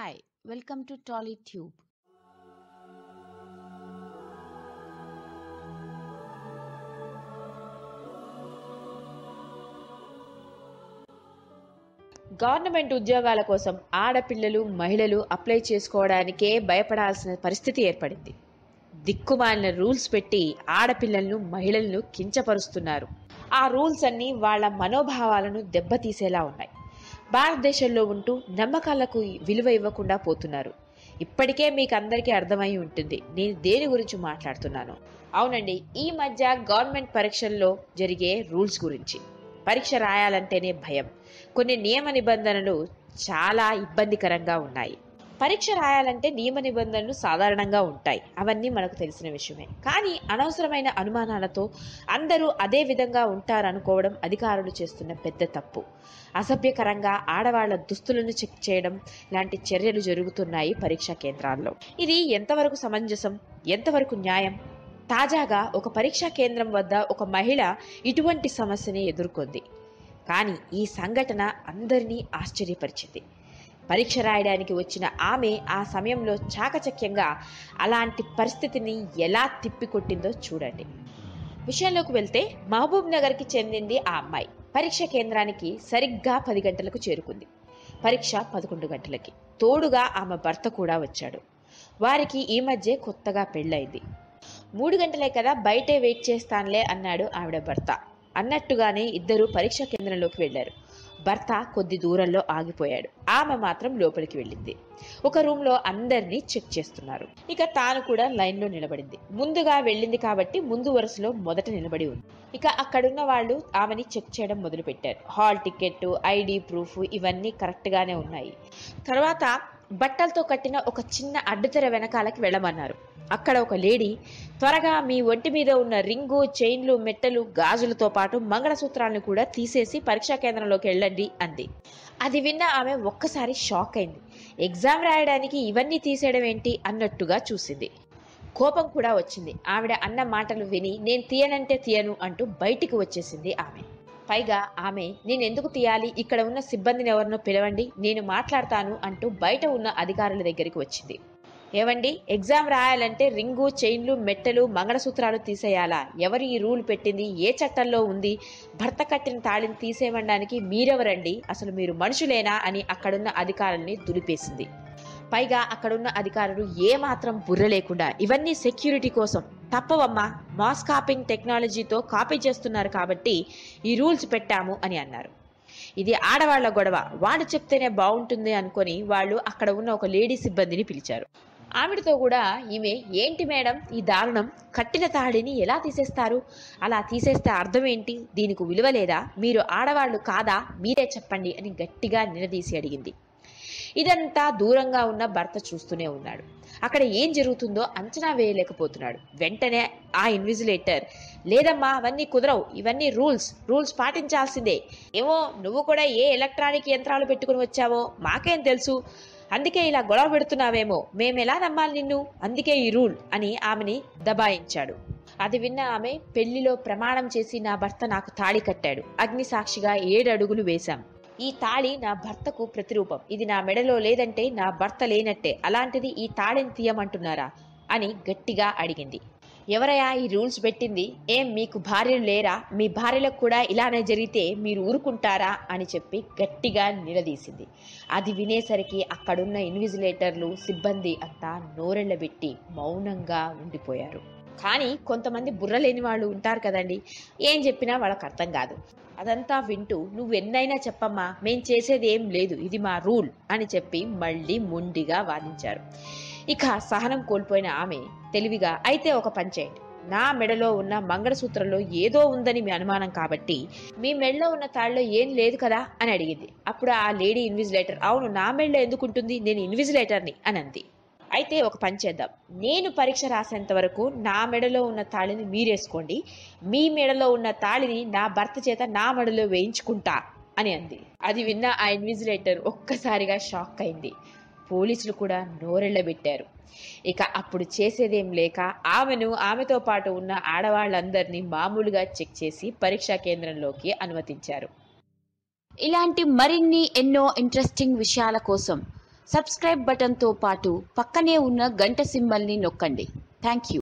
Hi, welcome to TollyTube. Government ఉద్యోగాల కోసం ఆడపిల్లలు మహిళలు అప్లై చేసుకోవడానికే భయపడాల్సిన పరిస్థితి ఏర్పడింది. దిక్కుమాలిన రూల్స్ పెట్టి ఆడపిల్లలను మహిళలను కించపరుస్తున్నారు. ఆ రూల్స్ అన్నీ వాళ్ళ మనోభావాలను దెబ్బతీసేలా ఉన్నాయి. భారతదేశంలో ఉంటూ నమ్మకాలకు విలువ ఇవ్వకుండా పోతున్నారు. ఇప్పటికే మీకు అందరికీ అర్థమై ఉంటుంది. నేను దేని గురించి మాట్లాడుతున్నాను. అవునండి ఈ మధ్య గవర్నమెంట్ పరీక్షల్లో జరిగే రూల్స్ గురించి. పరీక్ష రాయాలంటేనే భయం. కొన్ని నియమ నిబంధనలు చాలా ఇబ్బందికరంగా ఉన్నాయి. పరీక్ష రాయాలంటే నియమ నిబంధనలు సాధారణంగా ఉంటాయి. అవన్నీ మనకు తెలిసిన విషయమే. కానీ అనవసరమైన అనుమానాలతో అందరూ అదే విధంగా ఉంటారనుకోవడం అధికారులు చేస్తున్న పెద్ద తప్పు. అసభ్యకరంగా ఆడవాళ్ళ దుస్తులను చెక్ చేయడం లాంటి చర్యలు జరుగుతున్నాయి పరీక్షా కేంద్రాల్లో. ఇది ఎంతవరకు సమంజసం? ఎంతవరకు న్యాయం? తాజాగా ఒక పరీక్షా కేంద్రం వద్ద ఒక మహిళ ఇటువంటి సమస్యని ఎదుర్కొంది. కానీ ఈ సంఘటన అందరినీ ఆశ్చర్యపరిచింది. పరీక్ష రాయడానికి వచ్చిన ఆమె ఆ సమయంలో చాకచక్యంగా అలాంటి పరిస్థితిని ఎలా తిప్పికొట్టిందో చూడండి. విషయంలోకి వెళ్తే మహబూబ్ నగర్కి చెందింది ఆ అమ్మాయి. పరీక్ష కేంద్రానికి సరిగ్గా పది గంటలకు చేరుకుంది. పరీక్ష పదకొండు గంటలకి. తోడుగా ఆమె భర్త కూడా వచ్చాడు. వారికి ఈ మధ్య కొత్తగా పెళ్ళైంది మూడు గంటలే కదా బయటే వెయిట్ చేస్తానులే అన్నాడు ఆవిడ భర్త. అన్నట్టుగానే ఇద్దరు పరీక్ష కేంద్రంలోకి వెళ్ళారు భర్త కొద్ది దూరంలో ఆగిపోయాడు. ఆమె మాత్రం లోపలికి వెళ్ళింది. ఒక రూమ్లో అందరినీ చెక్ చేస్తున్నారు. ఇక తాను కూడా లైన్లో నిలబడింది. ముందుగా వెళ్ళింది కాబట్టి ముందు వరుసలో మొదట నిలబడి ఉంది. ఇక అక్కడున్న వాళ్ళు ఆమెని చెక్ చేయడం మొదలు పెట్టారు హాల్ టికెట్ ఐడి ప్రూఫ్ ఇవన్నీ కరెక్ట్ గానే ఉన్నాయి. తర్వాత బట్టలతో కట్టిన ఒక చిన్న అడ్డుతెర వెనకాలకి వెళ్ళమన్నారు. అక్కడ ఒక లేడీ త్వరగా మీ ఒంటి మీద ఉన్న రింగు చైన్లు మెట్టలు గాజులతో పాటు మంగళసూత్రాలను కూడా తీసేసి పరీక్షా కేంద్రంలోకి వెళ్ళండి అంది. అది విన్న ఆమె ఒక్కసారి షాక్ అయింది. ఎగ్జామ్ రాయడానికి ఇవన్నీ తీసేయడం ఏంటి అన్నట్టుగా చూసింది. కోపం కూడా వచ్చింది. ఆవిడ అన్న మాటలు విని నేను తీయనంటే తీయను అంటూ బయటికి వచ్చేసింది ఆమె. పైగా ఆమె నేను ఎందుకు తీయాలి? ఇక్కడ ఉన్న సిబ్బందిని ఎవరినో పిలవండి. నేను మాట్లాడతాను అంటూ బయట ఉన్న అధికారుల దగ్గరికి వచ్చింది. ఏవండి? ఎగ్జామ్ రాయాలంటే రింగు చైన్లు మెట్టలు మంగళసూత్రాలు తీసేయాలా? ఎవరు ఈ రూల్ పెట్టింది? ఏ చట్టంలో ఉంది? భర్త కట్టిన తాళిని తీసేయమనడానికి మీరెవరండి? అసలు మీరు మనుషులేనా? అని అక్కడున్న అధికారుల్ని దులిపేసింది. పైగా అక్కడున్న అధికారులు ఏమాత్రం బుర్ర లేకుండా ఇవన్నీ సెక్యూరిటీ కోసం. తప్పవమ్మా మాస్ కాపింగ్ టెక్నాలజీతో కాపీ చేస్తున్నారు కాబట్టి ఈ రూల్స్ పెట్టాము అని అన్నారు. ఇది ఆడవాళ్ళ గొడవ. వాడు చెప్తేనే బాగుంటుంది అనుకొని వాళ్ళు అక్కడ ఉన్న ఒక లేడీ సిబ్బందిని పిలిచారు. ఆవిడతో కూడా ఈమె ఏంటి మేడం ఈ దారుణం? కట్టిన తాడిని ఎలా తీసేస్తారు? అలా తీసేస్తే అర్థం ఏంటి దీనికి విలువ లేదా? మీరు ఆడవాళ్ళు కాదా? మీరే చెప్పండి అని గట్టిగా నిలదీసి అడిగింది. ఇదంతా దూరంగా ఉన్న భర్త చూస్తూనే ఉన్నాడు. అక్కడ ఏం జరుగుతుందో అంచనా వేయలేకపోతున్నాడు. వెంటనే ఆ ఇన్విజిలేటర్ లేదమ్మా అవన్నీ కుదరవు. ఇవన్నీ రూల్స్. రూల్స్ పాటించాల్సిందే. ఏమో నువ్వు కూడా ఏ ఎలక్ట్రానిక్ యంత్రాలు పెట్టుకుని వచ్చావో మాకేం తెలుసు. అందుకే ఇలా గొడవ పెడుతున్నావేమో? మేమెలా నమ్మాలి నిన్ను? అందుకే ఈ రూల్ అని ఆమెని దబాయించాడు. అది విన్న ఆమె పెళ్ళిలో ప్రమాణం చేసి నా భర్త నాకు తాళి కట్టాడు. అగ్ని సాక్షిగా ఏడు అడుగులు వేశాం. ఈ తాళి నా భర్తకు ప్రతిరూపం. ఇది నా మెడలో లేదంటే నా భర్త లేనట్టే. అలాంటిది ఈ తాళిని తీయమంటున్నారా? అని గట్టిగా అడిగింది. ఎవరయ్యా ఈ రూల్స్ పెట్టింది? ఏం మీకు భార్యలు లేరా? మీ భార్యలకు కూడా ఇలానే జరిగితే మీరు ఊరుకుంటారా? అని చెప్పి గట్టిగా నిలదీసింది. అది వినేసరికి అక్కడున్న ఇన్విజిలేటర్లు సిబ్బంది అంతా నోరెళ్ళబెట్టి మౌనంగా ఉండిపోయారు. కానీ కొంతమంది బుర్ర లేని వాళ్ళు ఉంటారు కదండి. ఏం చెప్పినా వాళ్ళకి అర్థం కాదు. అదంతా వింటూ నువ్వు ఎన్నైనా చెప్పమ్మా మేం చేసేది ఏం లేదు ఇది మా రూల్ అని చెప్పి మళ్ళీ మొండిగా వాదించారు. ఇక సహనం కోల్పోయిన ఆమె తెలివిగా అయితే ఒక పంచాయతీ నా మెడలో ఉన్న మంగళసూత్రంలో ఏదో ఉందని మీ అనుమానం కాబట్టి మీ మెడలో ఉన్న తాళ్ళలో ఏం లేదు కదా అని అడిగింది. అప్పుడు ఆ లేడీ ఇన్విజిలేటర్ అవును నా మెడలో ఎందుకు ఉంటుంది? నేను ఇన్విజిలేటర్ని అని అంది. అయితే ఒక పని చేద్దాం. నేను పరీక్ష రాసేంత వరకు నా మెడలో ఉన్న తాళిని మీరేసుకోండి. మీ మెడలో ఉన్న తాళిని నా భర్త చేత నా మెడలో వేయించుకుంటా అని అంది. అది విన్న ఆ ఇన్విజిలేటర్ ఒక్కసారిగా షాక్ అయింది. పోలీసులు కూడా నోరెళ్ళబెట్టారు ఇక అప్పుడు చేసేదేం లేక ఆమెను ఆమెతో పాటు ఉన్న ఆడవాళ్ళందరినీ మామూలుగా చెక్ చేసి పరీక్షా కేంద్రంలోకి అనుమతించారు. ఇలాంటి మరిన్ని ఎన్నో ఇంట్రెస్టింగ్ విషయాల కోసం సబ్స్క్రైబ్ బటన్తో పాటు పక్కనే ఉన్న గంట సింబల్ని నొక్కండి. Thank you